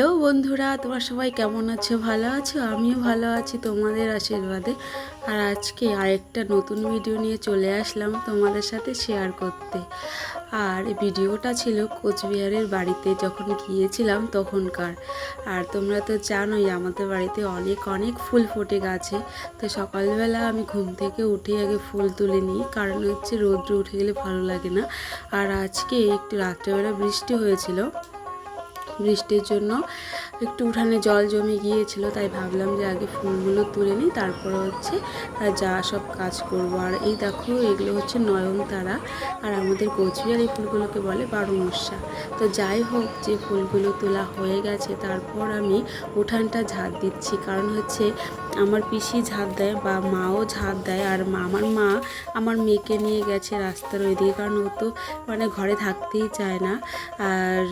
Hello বন্ধুরা, তোমরা সবাই কেমন আছো? ভালো আছো? আমিও ভালো আছি তোমাদের আশীর্বাদে। আর আজকে আরেকটা নতুন ভিডিও নিয়ে চলে আসলাম তোমাদের সাথে শেয়ার করতে। আর ভিডিওটা ছিল কোচবিহারের বাড়িতে যখন গিয়েছিলাম তখনকার। আর তোমরা তো জানোই আমাদের বাড়িতে অনেক অনেক ফুল ফোটে গাছে। তো সকালবেলা আমি ঘুম থেকে উঠে আগে ফুল তুলে নিই, কারণ হচ্ছে রোদ্র উঠে গেলে ভালো লাগে না। আর আজকে একটু রাত্রেবেলা বৃষ্টি হয়েছিল। বৃষ্টির জন্য একটু উঠানে জল জমে গিয়েছিল, তাই ভাবলাম যে আগে ফুলগুলো তুলে নিই, তারপরে হচ্ছে যা সব কাজ করব। আর এই দেখো, এগুলো হচ্ছে নয়নতারা আর আমাদের কোচবিহার এই ফুলগুলোকে বলে বারো মশা তো যাই হোক, যে ফুলগুলো তোলা হয়ে গেছে, তারপর আমি উঠানটা ঝাঁট দিচ্ছি, কারণ হচ্ছে আমার পিসি ঝাড় দেয় বা মাও ঝাড় দেয় আর আমার মা আমার মেয়েকে নিয়ে গেছে রাস্তার ওইদিকে কারণ ও তো মানে ঘরে থাকতেই চায় না। আর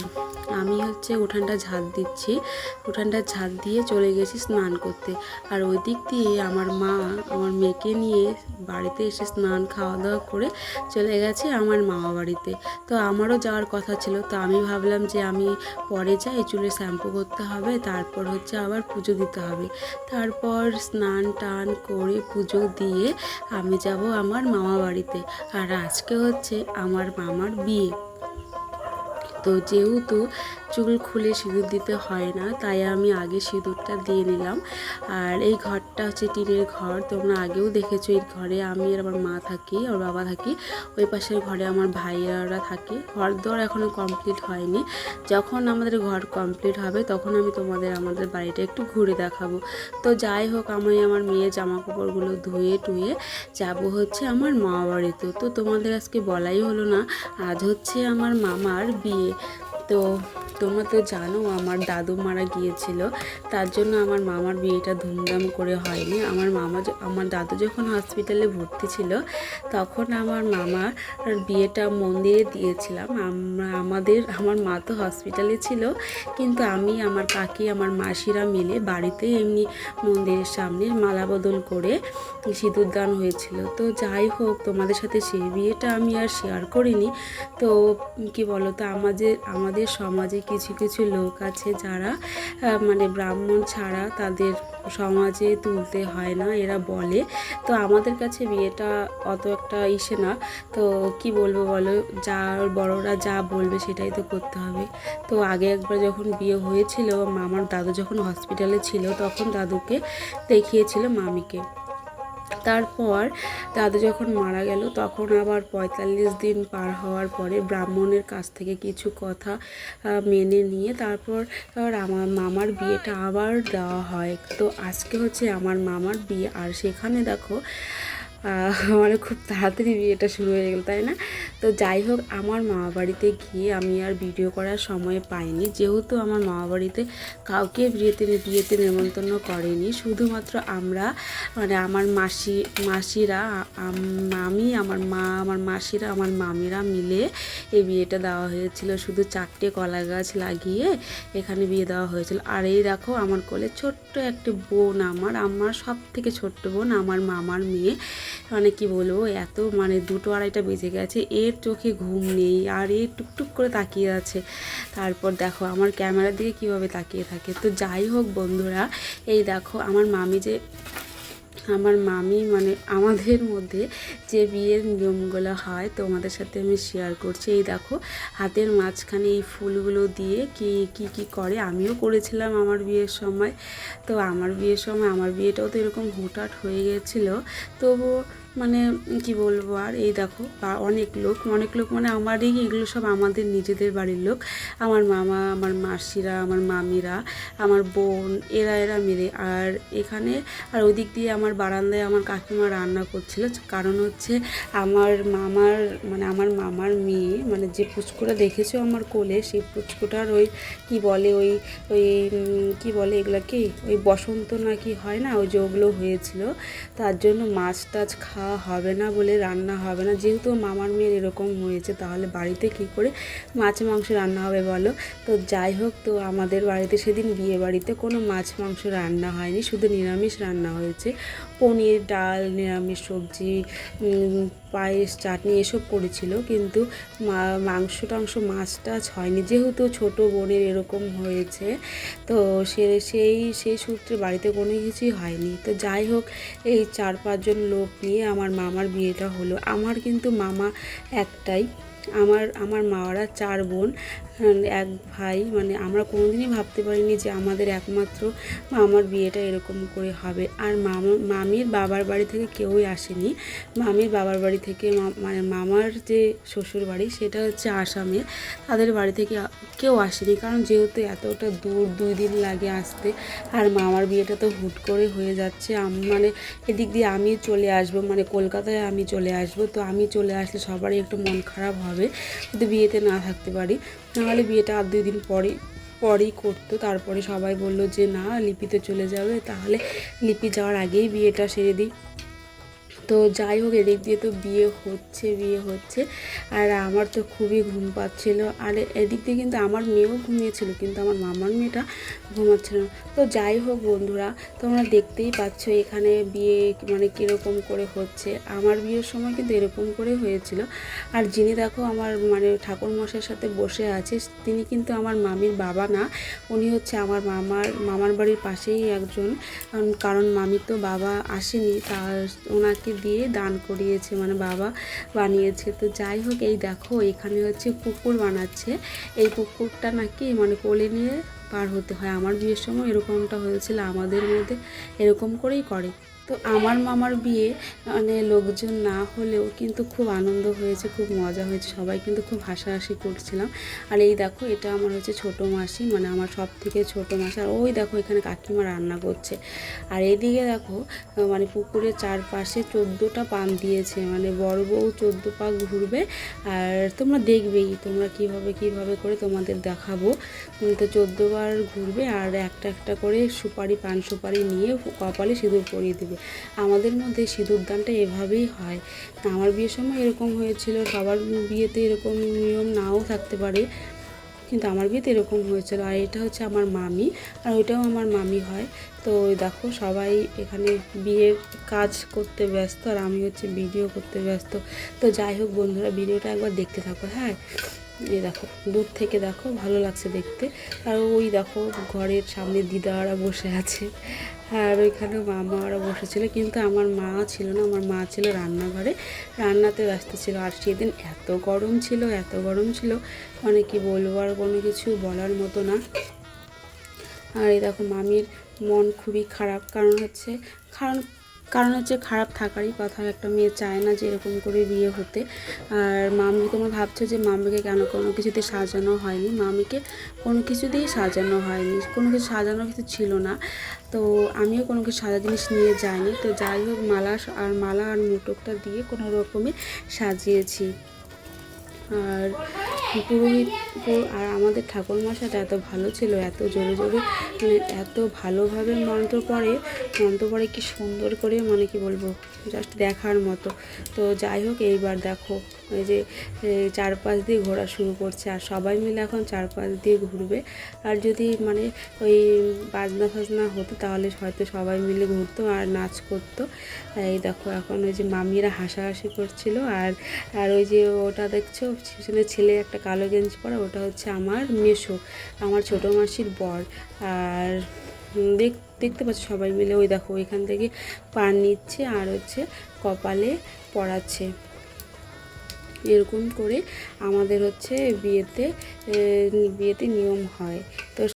আমি হচ্ছে উঠানটা ঝাড় দিচ্ছি। উঠানটা ঝাড় দিয়ে চলে গেছি স্নান করতে। আর ওই দিক দিয়ে আমার মা আমার মেয়েকে নিয়ে বাড়িতে এসে স্নান খাওয়া দাওয়া করে চলে গেছে আমার মামা বাড়িতে। তো আমারও যাওয়ার কথা ছিল। তো আমি ভাবলাম যে আমি পরে যাই, চুলে শ্যাম্পু করতে হবে, তারপর হচ্ছে আবার পুজো দিতে হবে। তারপর স্নান টান করে পুজো দিয়ে আমি যাব আমার মামা বাড়িতে। আর আজকে হচ্ছে আমার মামার বিয়ে। তো যেহেতু চুল খুলে সিঁদুর দিতে হয় না, তাই আমি আগে সিঁদুরটা দিয়ে নিলাম। আর এই ঘরটা হচ্ছে টিনের ঘর, তোমরা আগেও দেখেছ এই ঘরে আমি আর আমার মা থাকি আর বাবা থাকি। ওই পাশের ঘরে আমার ভাইয়ারা থাকে। ঘর দর এখনও কমপ্লিট হয়নি। যখন আমাদের ঘর কমপ্লিট হবে, তখন আমি তোমাদের, আমাদের বাড়িটা একটু ঘুরে দেখাবো। তো যাই হোক, আমি আমার মেয়ের জামা কাপড়গুলো ধুয়ে টুয়ে যাব হচ্ছে আমার মামা বাড়িতে। তো তোমাদের আজকে বলাই হলো না, আজ হচ্ছে আমার মামার বিয়ে। তো তোমরা তো জানো আমার দাদু মারা গিয়েছিল, তার জন্য আমার মামার বিয়েটা ধুমধাম করে হয়নি। আমার মামা আমার দাদু যখন হসপিটালে ভর্তি ছিল, তখন আমার মামার বিয়েটা মন্দিরে দিয়েছিলাম। আমরা, আমাদের, আমার মা তো হসপিটালে ছিল, কিন্তু আমি, আমার কাকি, আমার মাসিরা মিলে বাড়িতে এমনি মন্দিরের সামনে মালা বদল করে সিঁদুর দান হয়েছিল। তো যাই হোক, তোমাদের সাথে সেই বিয়েটা আমি আর শেয়ার করিনি। তো কি বলো তো আমাদের আমাদের সমাজে কিছু কিছু লোক আছে যারা মানে ব্রাহ্মণ ছাড়া তাদের সমাজে তুলতে হয় না, এরা বলে। তো আমাদের কাছে বিয়েটা অত একটা ইসে না। তো কি বলব বলো যা বড়রা যা বলবে সেটাই তো করতে হবে। তো আগে একবার যখন বিয়ে হয়েছিল আমার দাদু যখন হসপিটালে ছিল, তখন দাদুকে দেখিয়েছিল মামিকে। তারপর দাদু যখন মারা গেল, তখন আবার পঁয়তাল্লিশ দিন পার হওয়ার পরে ব্রাহ্মণের কাছ থেকে কিছু কথা মেনে নিয়ে তারপর আমার মামার বিয়েটা আবার দেওয়া হয়। তো আজকে হচ্ছে আমার মামার বিয়ে। আর সেখানে দেখো মানে খুব তাড়াতাড়ি বিয়েটা শুরু হয়ে গেল, তাই না? তো যাই হোক, আমার মামা বাড়িতে গিয়ে আমি আর ভিডিও করার সময় পাইনি। যেহেতু আমার মামা বাড়িতে কাউকে বিয়েতে বিয়েতে নেমন্তন্ন করেনি, শুধুমাত্র আমরা মানে আমার মাসি, মাসিরা আমি আমার মা, আমার মাসিরা, আমার মামিরা মিলে এই বিয়েটা দেওয়া হয়েছিল। শুধু চারটে কলা গাছ লাগিয়ে এখানে বিয়ে দেওয়া হয়েছিল। আর এই দেখো, আমার কোলে ছোট্ট একটি বোন আমার আমার সব থেকে ছোট্ট বোন আমার মামার মেয়ে। মানে কি বলব, এত মানে দুটো আড়াইটা বেজে গেছে, এর চোখে ঘুম নেই, আর এ টুকটুক করে তাকিয়ে আছে। তারপর দেখো, আমার ক্যামেরার দিকে কীভাবে তাকিয়ে থাকে। তো যাই হোক বন্ধুরা, এই দেখো, আমার মামি যে আমার মামি মানে আমাদের মধ্যে যে বিয়ের নিয়মগুলো হয় তোমাদের সাথে আমি শেয়ার করছি। এই দেখো, হাতের মাঝখানে এই ফুলগুলো দিয়ে কি কি কি করে? আমিও করেছিলাম আমার বিয়ের সময়। তো আমার বিয়ের সময়, আমার বিয়েটাও তো এরকম হুটহাট হয়ে গেছিল। তবুও মানে কি বলব আর? এই দেখো অনেক লোক অনেক লোক মানে আমারই এগুলো সব আমাদের নিজেদের বাড়ির লোক। আমার মামা, আমার মাসিরা, আমার মামিরা, আমার বোন, এরা এরা মিলে। আর এখানে, আর ওই দিক দিয়ে আমার বারান্দায় আমার কাকিমা রান্না করছিল। কারণ হচ্ছে আমার মামার মানে আমার মামার মেয়ে মানে যে পুচকুটা দেখেছ আমার কোলে, সেই পুচকুটার ওই কি বলে, ওই ওই কি বলে এগুলা কি? ওই বসন্ত নাকি হয় না? ওই যে ওগুলো হয়েছিল। তার জন্য মাছ টাছ খাওয়া হবে না বলে রান্না হবে না। যেহেতু মামার মেয়ের এরকম হয়েছে, তাহলে বাড়িতে কি করে মাছ মাংস রান্না হবে বলো? তো যাই হোক, তো আমাদের বাড়িতে সেদিন বিয়ে বাড়িতে কোনো মাছ মাংস রান্না হয়নি, শুধু নিরামিষ রান্না হয়েছে। পনির, ডাল, নিরামিষ সবজি পায়েস, চাটনি এসব করেছিল। কিন্তু মাংস টাংস মাছ টাছ হয়নি। যেহেতু ছোট বোনের এরকম হয়েছে, তো সে, সেই সেই সূত্রে বাড়িতে কোনো কিছুই হয়নি। তো যাই হোক, এই চার পাঁচজন লোক নিয়ে আমার মামার বিয়েটা হলো। আমার কিন্তু মামা একটাই। আমার আমার মাওয়ারা চার বোন এক ভাই মানে আমরা কোনোদিনই ভাবতে পারিনি যে আমাদের একমাত্র মামার বিয়েটা এরকম করে হবে। আর মামা, মামির বাবার বাড়ি থেকে কেউই আসেনি। মামির বাবার বাড়ি থেকে মানে মামার যে শ্বশুর বাড়ি, সেটা হচ্ছে আসামে তাদের বাড়ি থেকে কেউ আসেনি, কারণ যেহেতু এতটা দূর, দুই দিন লাগে আসতে। আর মামার বিয়েটা তো হুট করে হয়ে যাচ্ছে। আম- মানে এদিক দিয়ে আমি চলে আসব মানে কলকাতায় আমি চলে আসব। তো আমি চলে আসলে সবারই একটু মন খারাপ হবে। যদি বিয়েতে না থাকতে পারি। নাহলে বিয়েটা আর দুই দিন পরে পরেই করতো। তারপরে সবাই বলল যে, না, লিপিতে চলে যাবে। তাহলে লিপি যাওয়ার আগেই বিয়েটা সেরে দিই। তো যাই হোক, এদিক দিয়ে তো বিয়ে হচ্ছে বিয়ে হচ্ছে। আর আমার তো খুবই ঘুম পাচ্ছিল। আর এদিক দিয়ে কিন্তু আমার মেয়েও ঘুমিয়েছিল, কিন্তু আমার মামার মেয়েটা ঘুমাচ্ছিল না। তো যাই হোক বন্ধুরা, তোমরা দেখতেই পাচ্ছ এখানে বিয়ে মানে কীরকম করে হচ্ছে। আমার বিয়ের সময় কিন্তু এরকম করে হয়েছিল। আর যিনি দেখো আমার মানে ঠাকুরমশাইয়ের সাথে বসে আছে, তিনি কিন্তু আমার মামির বাবা না। উনি হচ্ছে আমার মামার মামার বাড়ির পাশেই একজন। কারণ- মামির তো বাবা আসেনি তার ওনাকে দিয়ে দান করিয়েছে মানে বাবা বানিয়েছে। তো যাই হোক, এই দেখো, এখানে হচ্ছে পুকুর বানাচ্ছে। এই পুকুরটা নাকি মানে কোলে নিয়ে পার হতে হয়। আমার বিয়ের সময় এরকমটা হয়েছিল, আমাদের মধ্যে এরকম করেই করে। তো আমার মামার বিয়ে মানে লোকজন না হলেও কিন্তু খুব আনন্দ হয়েছে, খুব মজা হয়েছে। সবাই কিন্তু খুব হাসাহাসি করছিলাম। আর এই দেখো, এটা আমার হচ্ছে ছোটো মাসি মানে আমার সব থেকে ছোটো মাসি। আর ওই দেখো, এখানে কাকিমা রান্না করছে। আর এইদিকে দেখো মানে পুকুরের চারপাশে চোদ্দোটা পান দিয়েছে। মানে বড় বউ চোদ্দ পা ঘুরবে, আর তোমরা দেখবেই, তোমরা কীভাবে কীভাবে করে তোমাদের দেখাবো। তো চোদ্দোবার ঘুরবে, আর একটা একটা করে সুপারি, পান সুপারি নিয়ে কপালে সিঁদুর পরিয়ে দেবে। আমাদের মধ্যে সিঁদুর দানটা এভাবেই হয়। তা আমার বিয়ের সময় এরকম হয়েছিল, সবার বিয়েতে এরকম নিয়ম নাও থাকতে পারে, কিন্তু আমার বিয়েতে এরকম হয়েছিল। আর এটা হচ্ছে আমার মামি, আর ওইটাও আমার মামি হয়। তো দেখো, সবাই এখানে বিয়ের কাজ করতে ব্যস্ত, আর আমি হচ্ছে ভিডিও করতে ব্যস্ত। তো যাই হোক বন্ধুরা ভিডিওটা একবার দেখতে থাকো হ্যাঁ? এই দেখো, দূর থেকে দেখো, ভালো লাগছে দেখতে। আর ওই দেখো, ঘরের সামনে দিদারা বসে আছে। আর ওইখানে মামারা বসেছিল, কিন্তু আমার মা ছিল না, আমার মা ছিল রান্নাঘরে। রান্নাতে ব্যস্ত ছিল। আর সেদিন এত গরম ছিল, এত গরম ছিল মানে কি বলব আর কোনো কিছু বলার মতো না। আর এই দেখো, মামির মন খুবই খারাপ, কারণ হচ্ছে, কারণ কারণ হচ্ছে খারাপ থাকারই কথা। একটা মেয়ে চায় না যে এরকম করে বিয়ে হতে। আর মামি তোমরা ভাবছ যে মামিকে কেন কোনো কিছুতে সাজানো হয়নি। মামিকে কোনো কিছুতেই সাজানো হয়নি। কোনো কিছু সাজানো কিছু ছিল না। তো আমিও কোনো কিছু সাজা জিনিস নিয়ে যাইনি। তো যাই হোক, মালা আর মালা আর মুটকটা দিয়ে কোনো রকমে সাজিয়েছি। আর পুরোহিত আর আমাদের ঠাকুর মশাটা এত ভালো ছিল, এত জোরে জোরে মানে এত ভালোভাবে মন্ত্র পড়ে মন্ত্র পড়ে কি সুন্দর করে মানে কি বলব জাস্ট দেখার মতো। তো যাই হোক, এইবার দেখো। এই যে চারপাশ দিয়ে ঘোরা শুরু করছে আর সবাই মিলে এখন চারপাশ দিয়ে ঘুরবে। আর যদি মানে ওই বাজনা ফাজনা হতো তাহলে হয়তো সবাই মিলে ঘুরতো আর নাচ করতো। এই দেখো এখন ওই যে মামিরা হাসাহাসি করছিল আর আর ওই যে ওটা দেখছ, পিছনে ছেলে একটা কালো গেঞ্জি পরা, ওটা হচ্ছে আমার মেশো, আমার ছোটো মাসির বর। আর দেখ, দেখতে পাচ্ছ সবাই মিলে, ওই দেখো ওইখান থেকে পান নিচ্ছে আর হচ্ছে কপালে পড়াচ্ছে। এরকম করে আমাদের হচ্ছে বিয়েতে বিয়েতে নিয়ম হয়। তো